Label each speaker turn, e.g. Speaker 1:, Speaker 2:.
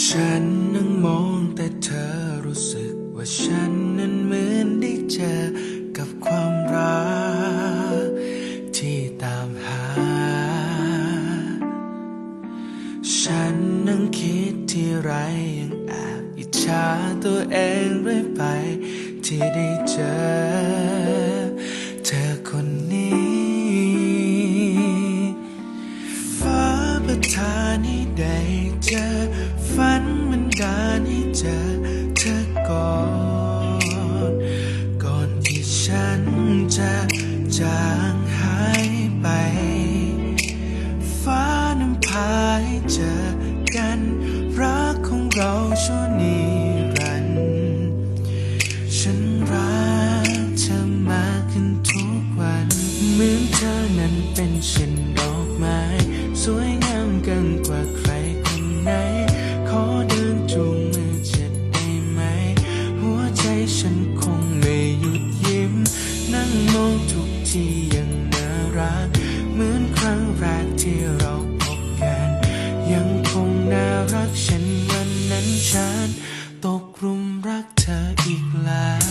Speaker 1: ฉันนั่งมองแต่เธอรู้สึกว่าฉันนั้นเหมือนได้เจอกับความรักที่ตามหา ฉันนั่งคิดที่ไรยังแอบอิจฉาตัวเองเรื่อยไปที่ได้เจอเธอคนนี้ ฟ้าประทานให้ได้เจอ ฝันมันดานให้เจอเธอก่อน ก่อนที่ฉันจะจางหายไป ฟ้านั้นพาให้เจอกัน รักของเราชั่วนิรันดร์ฉันรักเธอมากขึ้นทุกวัน เหมือนเธอนั้นเป็นเช่นดอกไม้ สวยงามเกินกว่าใคร รัก เหมือนครั้งแรกที่เราพบกัน ยังคงน่ารักเช่นวันนั้นฉันตกรุมรักเธออีกแล้ว